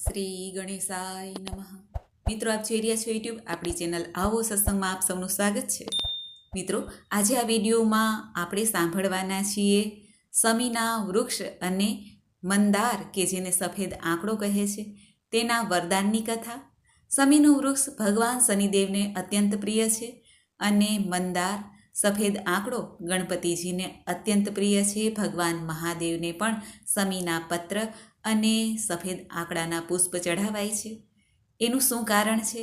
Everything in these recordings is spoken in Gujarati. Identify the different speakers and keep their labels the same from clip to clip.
Speaker 1: શ્રી ગણેશાય નમઃ. મિત્રો, આપ જોઈ રહ્યા છો યુટ્યુબ આપણી ચેનલ આવો સત્સંગમાં આપ સૌનું સ્વાગત છે. મિત્રો, આજે આ વિડીયોમાં આપણે સાંભળવાના છીએ સમીના વૃક્ષ અને મંદાર કે જેને સફેદ આંકડો કહે છે. તેના વરદાનની કથા. સમીનું વૃક્ષ ભગવાન શનિદેવને અત્યંત પ્રિય છે અને મંદાર સફેદ આંકડો ગણપતિજીને અત્યંત પ્રિય છે. ભગવાન મહાદેવને પણ સમીના પત્ર અને સફેદ આંકડાના પુષ્પ ચઢાવાય છે. એનું શું કારણ છે?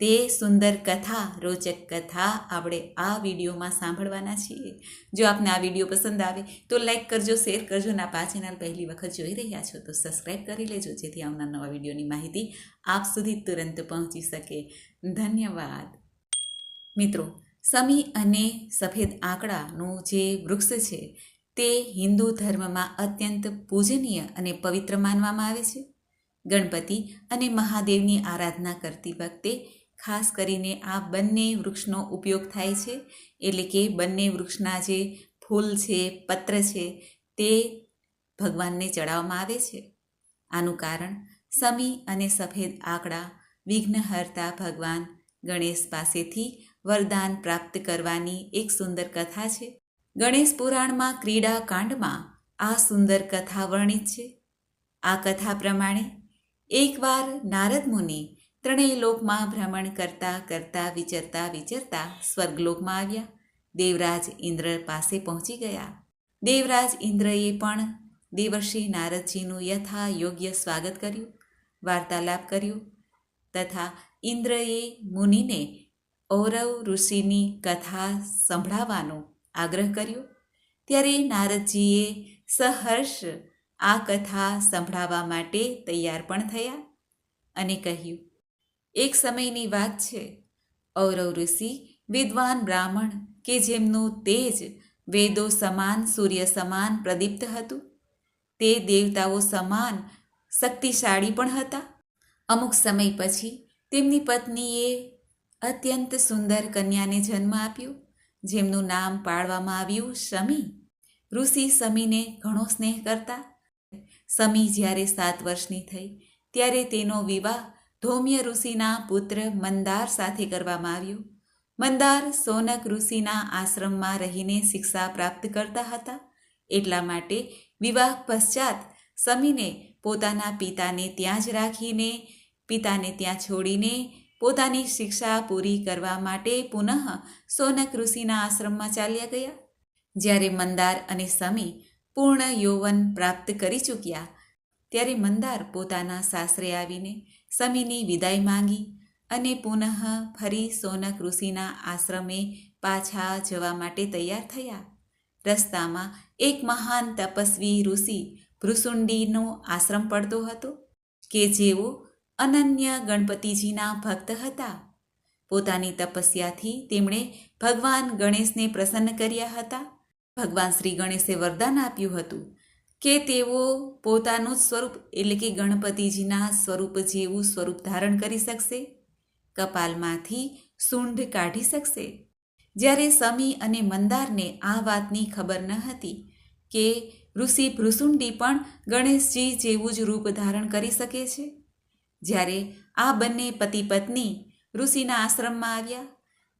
Speaker 1: તે સુંદર કથા, રોચક કથા આપણે આ વિડીયોમાં સાંભળવાના છીએ. જો આપને આ વીડિયો પસંદ આવે તો લાઈક કરજો, શેર કરજો અને આ ચેનલ પહેલી વખત જોઈ રહ્યા છો તો સબસ્ક્રાઈબ કરી લેજો, જેથી આવનાર નવા વિડીયોની માહિતી આપ સુધી તુરંત પહોંચી શકે. ધન્યવાદ. મિત્રો, સમી અને સફેદ આંકડાનું જે વૃક્ષ છે તે હિન્દુ ધર્મમાં અત્યંત પૂજનીય અને પવિત્ર માનવામાં આવે છે. ગણપતિ અને મહાદેવની આરાધના કરતી વખતે ખાસ કરીને આ બંને વૃક્ષનો ઉપયોગ થાય છે. એટલે કે બંને વૃક્ષના જે ફૂલ છે, પત્ર છે, તે ભગવાનને ચડાવવામાં આવે છે. આનું કારણ સમી અને સફેદ આંકડા વિઘ્નહર્તા ભગવાન ગણેશ પાસેથી વરદાન પ્રાપ્ત કરવાની એક સુંદર કથા છે. ગણેશ પુરાણમાં ક્રીડા કાંડમાં આ સુંદર કથા વર્ણિત છે. આ કથા પ્રમાણે એકવાર નારદ મુનિ ત્રણેય લોકમાં ભ્રમણ કરતા કરતા વિચરતા વિચરતા સ્વર્ગલોકમાં આવ્યા. દેવરાજ ઇન્દ્ર પાસે પહોંચી ગયા. દેવરાજ ઇન્દ્રએ પણ દેવર્ષિ નારદજીનું યથા યોગ્ય સ્વાગત કર્યું, વાર્તાલાપ કર્યો તથા ઇન્દ્રએ મુનિને ઔરવ ઋષિની કથા સંભળાવવાનો આગ્રહ કર્યો. ત્યારે નારદજીએ સહર્ષ આ કથા સંભળાવવા માટે તૈયાર પણ થયા અને કહ્યું, એક સમયની વાત છે. ઔરવ ઋષિ, વિદ્વાન બ્રાહ્મણ કે જેમનું તેજ વેદો સમાન, સૂર્ય સમાન પ્રદીપ્ત હતું. તે દેવતાઓ સમાન શક્તિશાળી પણ હતા. અમુક સમય પછી તેમની પત્નીએ અત્યંત સુંદર કન્યાને જન્મ આપ્યો. જેમનું નામ પાડવામાં આવ્યું શમી ઋષિ સમીને ઘણો સ્નેહ કરતા. સમી જ્યારે સાત વર્ષની થઈ, ત્યારે તેનો વિવાહ ધૌમ્ય ઋષિના પુત્ર મંદાર સાથે કરવામાં આવ્યો. મંદાર સોનક ઋષિના આશ્રમમાં રહીને શિક્ષા પ્રાપ્ત કરતા હતા. એટલા માટે વિવાહ પશ્ચાત સમીને પોતાના પિતાને ત્યાં જ રાખીને, પિતાને ત્યાં છોડીને પોતાની શિક્ષા પૂરી કરવા માટે પુનઃ સોનક ઋષિના આશ્રમમાં ચાલ્યા ગયા. જ્યારે મંદાર અને સમી પૂર્ણ યૌવન પ્રાપ્ત કરી ચૂક્યા, ત્યારે મંદાર પોતાના સાસરે આવીને સમીની વિદાય માંગી અને પુનઃ ફરી સોનક ઋષિના આશ્રમે પાછા જવા માટે તૈયાર થયા. રસ્તામાં એક મહાન તપસ્વી ઋષિ ભૃસુંડીનો આશ્રમ પડતો હતો, કે જેઓ અનન્ય ગણપતિજીના ભક્ત હતા. પોતાની તપસ્યાથી તેમણે ભગવાન ગણેશને પ્રસન્ન કર્યા હતા. ભગવાન શ્રી ગણેશે વરદાન આપ્યું હતું કે તેઓ પોતાનું જ સ્વરૂપ, એટલે કે ગણપતિજીના સ્વરૂપ જેવું સ્વરૂપ ધારણ કરી શકશે. કપાલમાંથી સૂંઢ કાઢી શકશે. જ્યારે સમી અને મંદારને આ વાતની ખબર ન હતી કે ઋષિ ભૃસુંડી પણ ગણેશજી જેવું જ રૂપ ધારણ કરી શકે છે. જ્યારે આ બંને પતિ પત્ની ઋષિના આશ્રમમાં આવ્યા,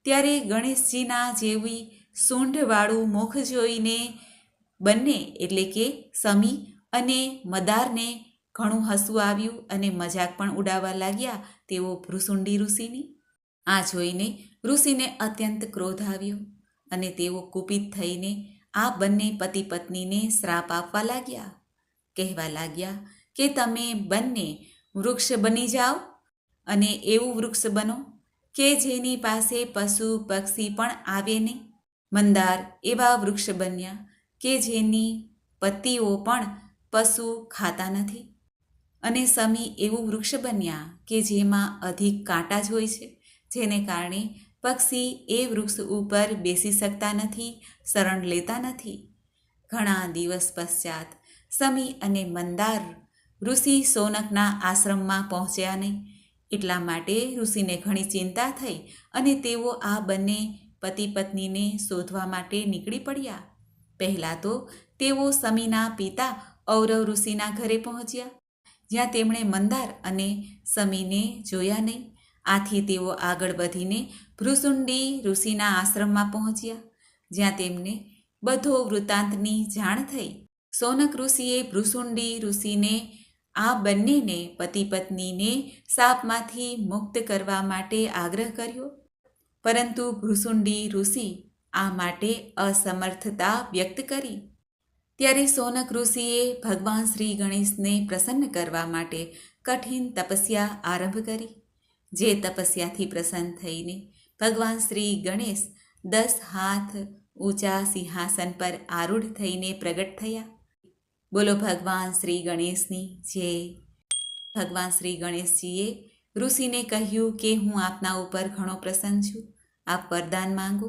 Speaker 1: ત્યારે ગણેશજીના જેવી સૂંઢવાળું મુખ જોઈને બંને એટલે કે સમી અને મદારને ઘણું હસવું આવ્યું અને મજાક પણ ઉડાવવા લાગ્યા તેઓ ભૃસુંડી ઋષિની. આ જોઈને ઋષિને અત્યંત ક્રોધ આવ્યો અને તેઓ કુપિત થઈને આ બંને પતિ પત્નીને શ્રાપ આપવા લાગ્યા. કહેવા લાગ્યા કે તમે બંને વૃક્ષ બની જાઓ અને એવું વૃક્ષ બનો કે જેની પાસે પશુ, પક્ષી પણ આવે નહીં. મંદાર એવા વૃક્ષ બન્યા કે જેની પત્તીઓ પણ પશુ ખાતા નથી. અને સમી એવું વૃક્ષ બન્યા કે જેમાં અધિક કાંટા જ હોય છે, જેને કારણે પક્ષી એ વૃક્ષ ઉપર બેસી શકતા નથી, શરણ લેતા નથી. ઘણા દિવસ પશ્ચાત સમી અને મંદાર ઋષિ સોનકના આશ્રમમાં પહોંચ્યા નહીં. એટલા માટે ઋષિને ઘણી ચિંતા થઈ અને તેઓ આ બંને પતિ પત્નીને શોધવા માટે નીકળી પડ્યા. પહેલાં તો તેઓ સમીના પિતા ઔરવ ઋષિના ઘરે પહોંચ્યા, જ્યાં તેમણે મંદાર અને સમીને જોયા નહીં. આથી તેઓ આગળ વધીને ભૃસુંડી ઋષિના આશ્રમમાં પહોંચ્યા, જ્યાં તેમને બધો વૃત્તાંતની જાણ થઈ. સોનક ઋષિએ ભૃસુંડી ઋષિને આ બંનેને પતિ પત્નીને સાપમાંથી મુક્ત કરવા માટે આગ્રહ કર્યો. પરંતુ ભૃસુંડી ઋષિ આ માટે અસમર્થતા વ્યક્ત કરી. ત્યારે સોનક ઋષિએ ભગવાન શ્રી ગણેશને પ્રસન્ન કરવા માટે કઠિન તપસ્યા આરંભ કરી. જે તપસ્યાથી પ્રસન્ન થઈને ભગવાન શ્રી ગણેશ દસ હાથ ઊંચા સિંહાસન પર આરૂઢ થઈને પ્રગટ થયા. બોલો ભગવાન શ્રી ગણેશની જે ભગવાન શ્રી ગણેશજીએ ઋષિને કહ્યું કે હું આપના ઉપર ઘણો પ્રસન્ન છું, આપ વરદાન માંગો.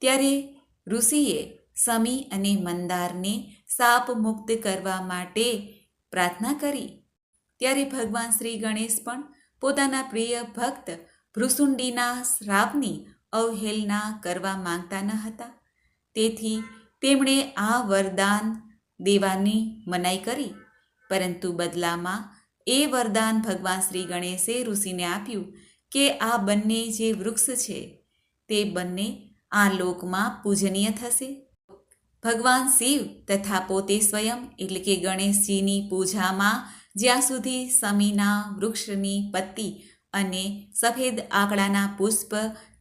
Speaker 1: ત્યારે ઋષિએ સમી અને મંદારને સાપ મુક્ત કરવા માટે પ્રાર્થના કરી. ત્યારે ભગવાન શ્રી ગણેશ પણ પોતાના પ્રિય ભક્ત ભૃસુંડીના શ્રાપની અવહેલના કરવા માંગતા ન હતા. તેથી તેમણે આ વરદાન દેવાની મનાઈ કરી, પરંતુ બદલામાં એ વરદાન ભગવાન શ્રી ગણેશે ઋષિને આપ્યું કે આ બંને જે વૃક્ષ છે, તે બંને આ લોકમાં પૂજનીય થશે. ભગવાન શિવ તથા પોતે સ્વયં, એટલે કે ગણેશજીની પૂજામાં જ્યાં સુધી સમીના વૃક્ષની પત્તી અને સફેદ આંકડાના પુષ્પ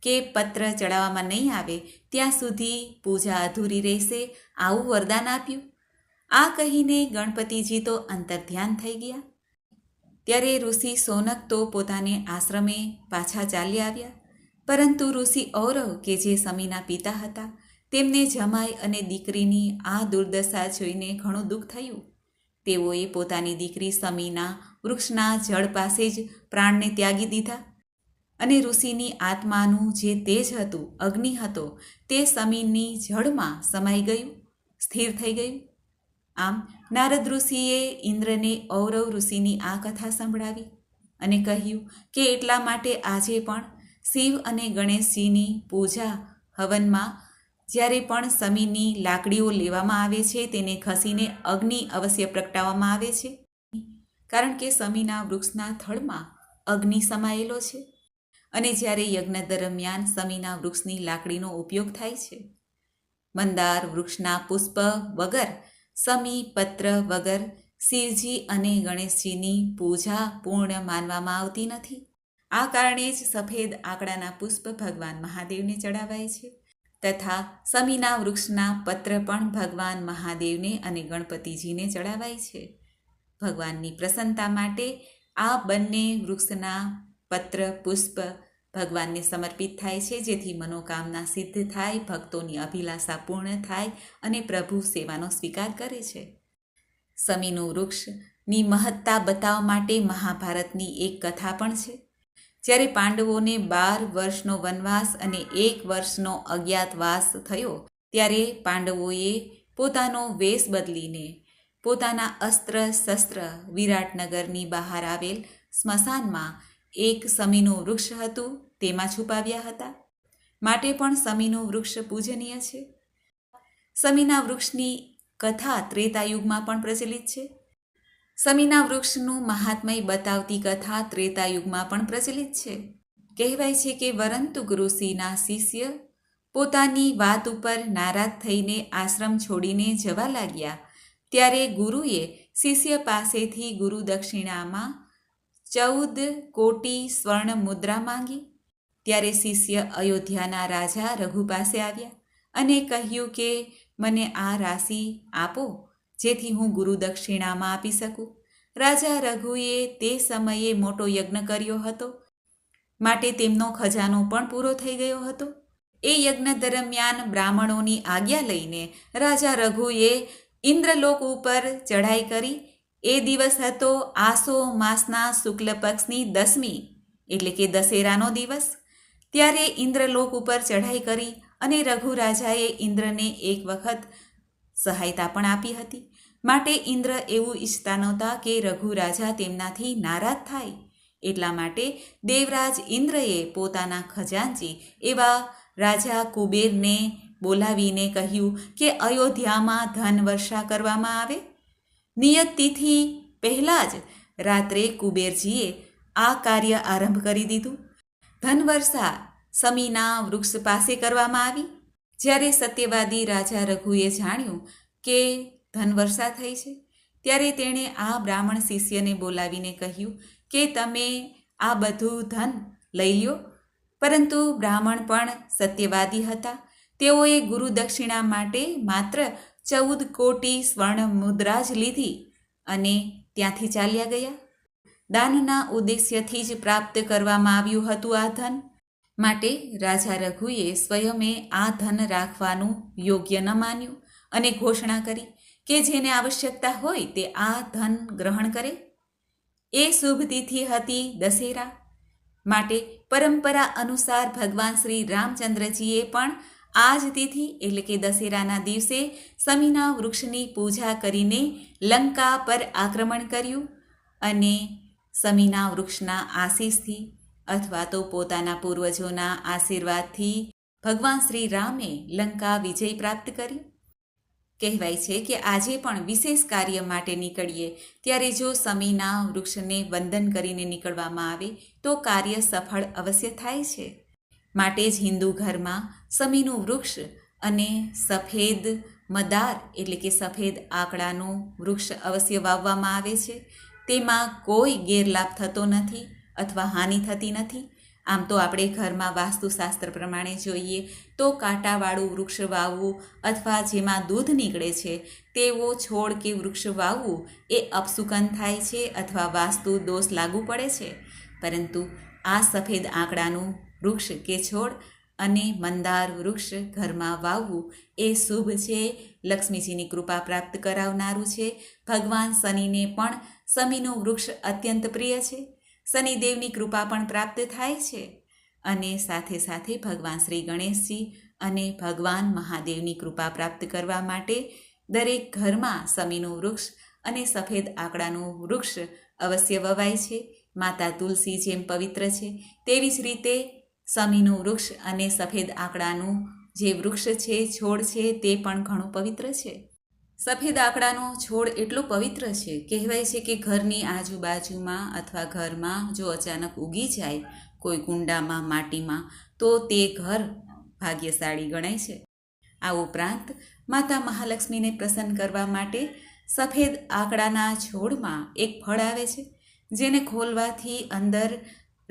Speaker 1: કે પત્ર ચડાવવામાં નહીં આવે, ત્યાં સુધી પૂજા અધૂરી રહેશે. આવું વરદાન આપ્યું. આ કહીને ગણપતિજી તો અંતર્ધ્યાન થઈ ગયા. ત્યારે ઋષિ સોનક તો પોતાને આશ્રમે પાછા ચાલી આવ્યા. પરંતુ ઋષિ ઔરવ કે જે સમીના પિતા હતા, તેમને જમાઈ અને દીકરીની આ દુર્દશા જોઈને ઘણું દુઃખ થયું. તેઓએ પોતાની દીકરી સમીના વૃક્ષના જળ પાસે જ પ્રાણને ત્યાગી દીધા અને ઋષિની આત્માનું જે તેજ હતું, અગ્નિ હતો, તે સમીનની જળમાં સમાઈ ગયું, સ્થિર થઈ ગયું. આમ, નારદ ઋષિએ ઇન્દ્રને ઔરવ ઋષિની આ કથા સંભળાવી અને કહ્યું કે એટલા માટે આજે પણ શિવ અને ગણેશજીની પૂજા હવનમાં જ્યારે પણ સમીની લાકડીઓ લેવામાં આવે છે, તેને ખસીને અગ્નિ અવશ્ય પ્રગટાવવામાં આવે છે. કારણ કે સમીના વૃક્ષના થડમાં અગ્નિ સમાયેલો છે અને જ્યારે યજ્ઞ દરમિયાન સમીના વૃક્ષની લાકડીનો ઉપયોગ થાય છે. મંદાર વૃક્ષના પુષ્પ વગર સમી પત્ર વગર શિવજી અને ગણેશજીની પૂજા પૂર્ણ માનવામાં આવતી નથી. આ કારણે જ સફેદ આંકડાના પુષ્પ ભગવાન મહાદેવને ચડાવાય છે તથા સમીના વૃક્ષના પત્ર પણ ભગવાન મહાદેવને અને ગણપતિજીને ચડાવાય છે. ભગવાનની પ્રસન્નતા માટે આ બંને વૃક્ષના પત્ર પુષ્પ ભગવાનને સમર્પિત થાય છે, જેથી મનોકામના સિદ્ધ થાય, ભક્તોની અભિલાષા પૂર્ણ થાય અને પ્રભુ સેવાનો સ્વીકાર કરે છે. સમીનું વૃક્ષની મહત્તા બતાવવા માટે મહાભારતની એક કથા પણ છે. જ્યારે પાંડવોને બાર વર્ષનો વનવાસ અને એક વર્ષનો અજ્ઞાતવાસ થયો, ત્યારે પાંડવોએ પોતાનો વેશ બદલીને પોતાના અસ્ત્ર શસ્ત્ર વિરાટનગરની બહાર આવેલ સ્મશાનમાં એક સમીનું વૃક્ષ હતું, તેમાં છુપાવ્યા હતા. માટે પણ સમીનું વૃક્ષ પૂજનીય છે. સમીના વૃક્ષની કથા ત્રેતાયુગમાં પણ પ્રચલિત છે. સમીના વૃક્ષનું મહાત્મય બતાવતી કથા ત્રેતાયુગમાં પણ પ્રચલિત છે. કહેવાય છે કે વરંતુક ઋષિના શિષ્ય પોતાની વાત ઉપર નારાજ થઈને આશ્રમ છોડીને જવા લાગ્યા. ત્યારે ગુરુએ શિષ્ય પાસેથી ગુરુ દક્ષિણામાં ચૌદ કોટી સ્વર્ણ મુદ્રા માંગી. ત્યારે શિષ્ય અયોધ્યાના રાજા રઘુ પાસે આવ્યા અને કહ્યું કે, મને આ રાશિ આપો, જેથી હું ગુરુ દક્ષિણામાં આપી શકું. રાજા રઘુએ તે સમયે મોટો યજ્ઞ કર્યો હતો. માટે તેમનો ખજાનો પણ પૂરો થઈ ગયો હતો. એ યજ્ઞ દરમિયાન બ્રાહ્મણોની આજ્ઞા લઈને રાજા રઘુએ ઇન્દ્રલોક ઉપર ચઢાઈ કરી એ દિવસ હતો આસો માસના શુક્લ પક્ષની દસમી, એટલે કે દશેરાનો દિવસ. ત્યારે ઇન્દ્રલોક ઉપર ચઢાઈ કરી અને રઘુ રાજાએ ઇન્દ્રને એક વખત સહાયતા પણ આપી હતી. માટે ઇન્દ્ર એવું ઈચ્છતા નહોતા કે રઘુ રાજા તેમનાથી નારાજ થાય. એટલા માટે દેવરાજ ઇન્દ્રએ પોતાના ખજાનચી એવા રાજા કુબેરને બોલાવીને કહ્યું કે અયોધ્યામાં ધન વર્ષા કરવામાં આવે. નિયત તિથિ પહેલાં જ રાત્રે કુબેરજીએ આ કાર્ય આરંભ કરી દીધું. ધનવર્ષા સમીના વૃક્ષ પાસે કરવામાં આવી. જ્યારે સત્યવાદી રાજા રઘુએ જાણ્યું કે ધનવર્ષા થઈ છે, ત્યારે તેણે આ બ્રાહ્મણ શિષ્યને બોલાવીને કહ્યું કે તમે આ બધું ધન લઈ લ્યો. પરંતુ બ્રાહ્મણ પણ સત્યવાદી હતા. તેઓએ ગુરુ દક્ષિણા માટે માત્ર ચૌદ કોટી સ્વર્ણ મુદ્રા જ લીધી અને ત્યાંથી ચાલ્યા ગયા. દાનના ઉદ્દેશ્યથી જ પ્રાપ્ત કરવામાં આવ્યું હતું આ ધન. માટે રાજા રઘુએ સ્વયમે આ ધન રાખવાનું યોગ્ય ન માન્યું અને ઘોષણા કરી કે જેને આવશ્યકતા હોય તે આ ધન ગ્રહણ કરે. એ શુભ તિથિ હતી દશેરા. માટે પરંપરા અનુસાર ભગવાન શ્રી રામચંદ્રજીએ પણ આ જ તિથિ એટલે કે દશેરાના દિવસે સમીના વૃક્ષની પૂજા કરીને લંકા પર આક્રમણ કર્યું અને સમીના વૃક્ષના આશીષથી અથવા તો પોતાના પૂર્વજોના આશીર્વાદથી ભગવાન શ્રી રામે લંકા વિજય પ્રાપ્ત કરી. કહેવાય છે કે આજે પણ વિશેષ કાર્ય માટે નીકળીએ ત્યારે જો સમયના વૃક્ષને વંદન કરીને નીકળવામાં આવે તો કાર્ય સફળ અવશ્ય થાય છે. માટે જ હિન્દુ ઘરમાં સમીનું વૃક્ષ અને સફેદ મદાર એટલે કે સફેદ આંકડાનું વૃક્ષ અવશ્ય વાવવામાં આવે છે. તેમાં કોઈ ગેરલાભ થતો નથી અથવા હાનિ થતી નથી. આમ તો આપણે ઘરમાં વાસ્તુશાસ્ત્ર પ્રમાણે જોઈએ તો કાંટાવાળું વૃક્ષ વાવવું અથવા જેમાં દૂધ નીકળે છે તેવો છોડ કે વૃક્ષ વાવવું એ અપસુકન થાય છે અથવા વાસ્તુ દોષ લાગુ પડે છે. પરંતુ આ સફેદ આંકડાનું વૃક્ષ કે છોડ અને મંદાર વૃક્ષ ઘરમાં વાવવું એ શુભ છે. લક્ષ્મીજીની કૃપા પ્રાપ્ત કરાવનારું છે. ભગવાન શનિને પણ શમીનું વૃક્ષ અત્યંત પ્રિય છે. શનિદેવની કૃપા પણ પ્રાપ્ત થાય છે. અને સાથે સાથે ભગવાન શ્રી ગણેશજી અને ભગવાન મહાદેવની કૃપા પ્રાપ્ત કરવા માટે દરેક ઘરમાં શમીનું વૃક્ષ અને સફેદ આંકડાનું વૃક્ષ અવશ્ય વવાય છે. માતા તુલસી જેમ પવિત્ર છે. તેવી જ રીતે સમીનું વૃક્ષ અને સફેદ આંકડાનું જે વૃક્ષ છે, છોડ છે, તે પણ ઘણું પવિત્ર છે. સફેદ આંકડાનો છોડ એટલો પવિત્ર છે, કહેવાય છે કે ઘરની આજુબાજુમાં અથવા ઘરમાં જો અચાનક ઉગી જાય કોઈ કુંડામાં, માટીમાં, તો તે ઘર ભાગ્યશાળી ગણાય છે. આ ઉપરાંત માતા મહાલક્ષ્મીને પ્રસન્ન કરવા માટે સફેદ આંકડાના છોડમાં એક ફળ આવે છે, જેને ખોલવાથી અંદર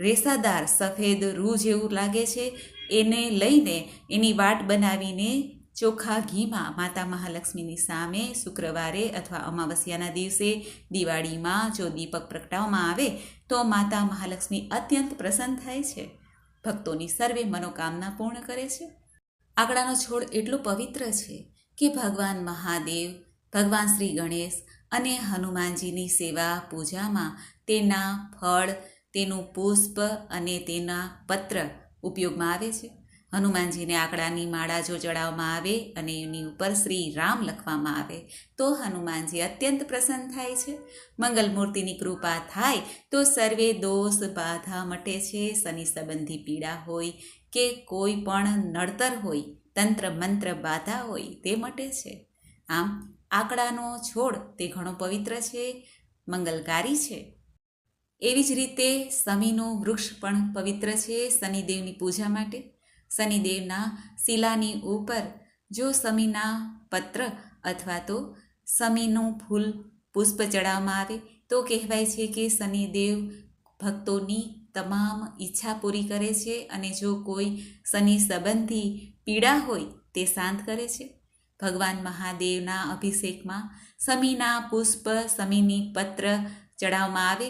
Speaker 1: રેસાદાર સફેદ રૂ જેવું લાગે છે. એને લઈને એની વાટ બનાવીને ચોખ્ખા ઘીમાં માતા મહાલક્ષ્મીની સામે શુક્રવારે અથવા અમાવસ્યાના દિવસે દિવાળીમાં જો દીપક પ્રગટાવવામાં આવે તો માતા મહાલક્ષ્મી અત્યંત પ્રસન્ન થાય છે. ભક્તોની સર્વે મનોકામના પૂર્ણ કરે છે. આંકડાનો છોડ એટલો પવિત્ર છે કે ભગવાન મહાદેવ, ભગવાન શ્રી ગણેશ અને હનુમાનજીની સેવા પૂજામાં તેના ફળ તેનું પુષ્પ અને તેના પત્ર ઉપયોગમાં આવે છે. હનુમાનજીને આંકડાની માળા જો ચડાવવામાં આવે અને એની ઉપર શ્રી રામ લખવામાં આવે. તો હનુમાનજી અત્યંત પ્રસન્ન થાય છે. મંગલમૂર્તિની કૃપા થાય તો સર્વે દોષ બાધા મટે છે. શનિ સંબંધી પીડા હોય કે કોઈ પણ નડતર હોય, તંત્ર મંત્ર બાધા હોય તે મટે છે. આમ, આંકડાનો છોડ તે ઘણો પવિત્ર છે, મંગલકારી છે. એવી જ રીતે શમીનું વૃક્ષ પણ પવિત્ર છે શનિદેવની પૂજા માટે. શનિદેવના શિલાની ઉપર જો શમીના પત્ર અથવા તો શમીનું ફૂલ પુષ્પ ચડાવવામાં આવે, તો કહેવાય છે કે શનિદેવ ભક્તોની તમામ ઈચ્છા પૂરી કરે છે અને જો કોઈ શનિ સંબંધી પીડા હોય, તે શાંત કરે છે. ભગવાન મહાદેવના અભિષેકમાં સમીના પુષ્પ, સમીની પત્ર ચડાવવામાં આવે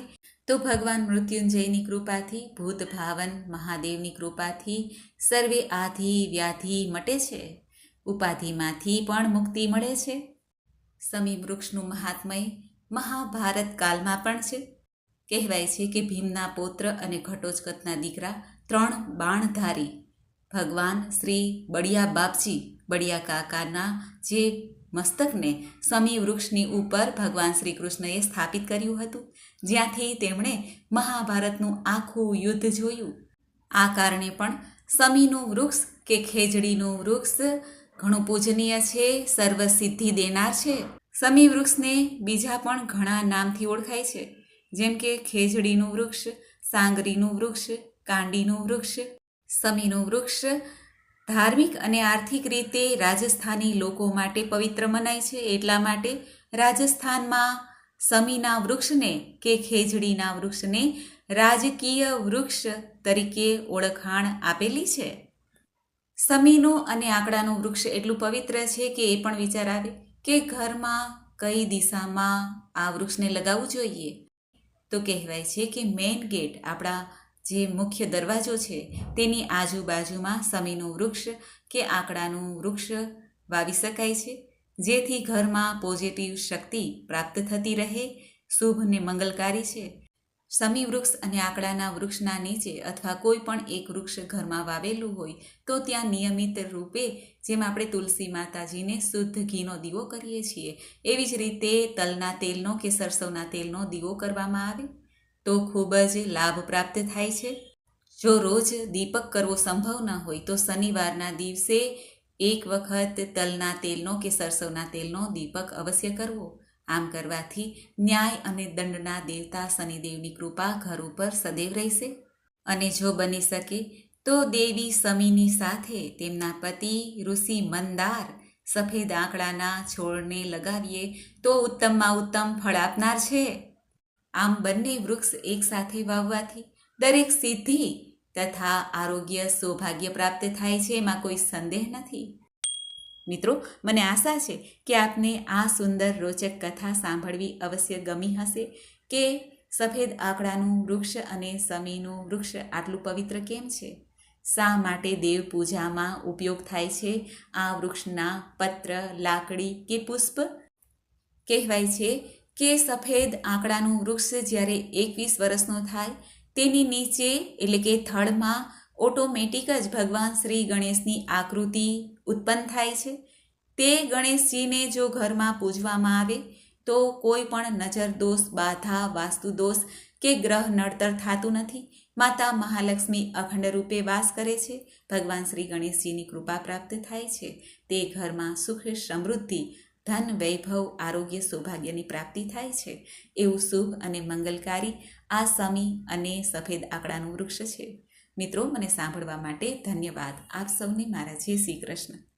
Speaker 1: તો ભગવાન મૃત્યુંજયની કૃપાથી, ભૂત ભાવન, મહાદેવની કૃપાથી સર્વે આધિ વ્યાધિ મટે છે. ઉપાધિમાંથી પણ મુક્તિ મળે છે. સમી વૃક્ષનું મહાત્મય મહાભારત કાલમાં પણ છે. કહેવાય છે કે ભીમના પૌત્ર અને ઘટોત્કચના દીકરા ત્રણ બાણધારી, ભગવાન શ્રી બળિયા બાપજી, બળિયા કાકાના જે મસ્તકને સમી વૃક્ષની ઉપર ભગવાન શ્રી કૃષ્ણએ સ્થાપિત કર્યું હતું. જ્યાંથી તેમણે મહાભારતનું આખું યુદ્ધ જોયું. આ કારણે પણ સમીનું વૃક્ષ કે ખેજડીનું વૃક્ષ ઘણું પૂજનીય છે સર્વ સિદ્ધિ દેનાર છે. સમી વૃક્ષને બીજા પણ ઘણા નામથી ઓળખાય છે, જેમ કે ખેજડીનું વૃક્ષ, સાંગરીનું વૃક્ષ, કાંડીનું વૃક્ષ. સમીનું વૃક્ષ ધાર્મિક અને આર્થિક રીતે રાજસ્થાની લોકો માટે પવિત્ર મનાય છે, એટલા માટે રાજસ્થાનમાં સમીના વૃક્ષને કે ખેજડીના વૃક્ષને રાજકીય વૃક્ષ તરીકે ઓળખાણ આપેલી છે. સમીનું અને આંકડાનું વૃક્ષ એટલું પવિત્ર છે કે એ પણ વિચાર આવે કે ઘરમાં કઈ દિશામાં આ વૃક્ષને લગાવવું જોઈએ. તો કહેવાય છે કે મેઇન ગેટ આપણા જે મુખ્ય દરવાજો છે તેની આજુબાજુમાં સમીનું વૃક્ષ કે આંકડાનું વૃક્ષ વાવી શકાય છે. જેથી ઘરમાં પોઝિટિવ શક્તિ પ્રાપ્ત થતી રહે, શુભ ને મંગલકારી છે. સમી વૃક્ષ અને આંકડાના વૃક્ષના નીચે અથવા કોઈ પણ એક વૃક્ષ ઘરમાં વાવેલું હોય, તો ત્યાં નિયમિત રૂપે જેમ આપણે તુલસી માતાજીને શુદ્ધ ઘીનો દીવો કરીએ છીએ, એવી જ રીતે તલના તેલનો કે સરસવના તેલનો દીવો કરવામાં આવે, તો ખૂબ જ લાભ પ્રાપ્ત થાય છે. જો રોજ દીપક કરવો સંભવ ન હોય, તો શનિવારના દિવસે એક વખત તલના તેલનો કે સરસવના તેલનો દીપક અવશ્ય કરવો. આમ કરવાથી ન્યાય અને દંડના દેવતા શનિદેવની કૃપા ઘર ઉપર સદૈવ રહેશે. અને જો બની શકે, તો દેવી સમીની સાથે તેમના પતિ ઋષિ મંદાર સફેદ આંકડાના છોડને લગાવીએ તો ઉત્તમમાં ઉત્તમ ફળ આપનાર છે. આમ બંને વૃક્ષ એકસાથે વાવવાથી દરેક સિદ્ધિ તથા આરોગ્ય સૌભાગ્ય પ્રાપ્ત થાય છે, એમાં કોઈ સંદેહ નથી. મિત્રો, મને આશા છે કે આપને આ સુંદર રોચક કથા સાંભળવી અવશ્ય ગમી હશે કે સફેદ આંકડાનું વૃક્ષ અને સમીનું વૃક્ષ આટલું પવિત્ર કેમ છે? શા માટે દેવ પૂજામાં ઉપયોગ થાય છે? આ વૃક્ષના પત્ર, લાકડી કે પુષ્પ? કહેવાય છે કે સફેદ આંકડાનું વૃક્ષ જ્યારે એકવીસ વર્ષનો થાય તેની નીચે, એટલે કે થડમાં ઓટોમેટિક જ ભગવાન શ્રી ગણેશની આકૃતિ ઉત્પન્ન થાય છે. તે ગણેશજીને જો ઘરમાં પૂજવામાં આવે, તો કોઈ પણ નજર દોષ, બાધા, વાસ્તુ દોષ કે ગ્રહ નડતર થતું નથી. માતા મહાલક્ષ્મી અખંડ રૂપે વાસ કરે છે. ભગવાન શ્રી ગણેશજીની કૃપા પ્રાપ્ત થાય છે. તે ઘરમાં સુખ, સમૃદ્ધિ, ધન, વૈભવ, આરોગ્ય, સૌભાગ્યની પ્રાપ્તિ થાય છે. એવું શુભ અને મંગલકારી આ સમી અને સફેદ આંકડાનું વૃક્ષ છે. મિત્રો, મને સાંભળવા માટે ધન્યવાદ. આપ સૌને મારા જય શ્રી કૃષ્ણ.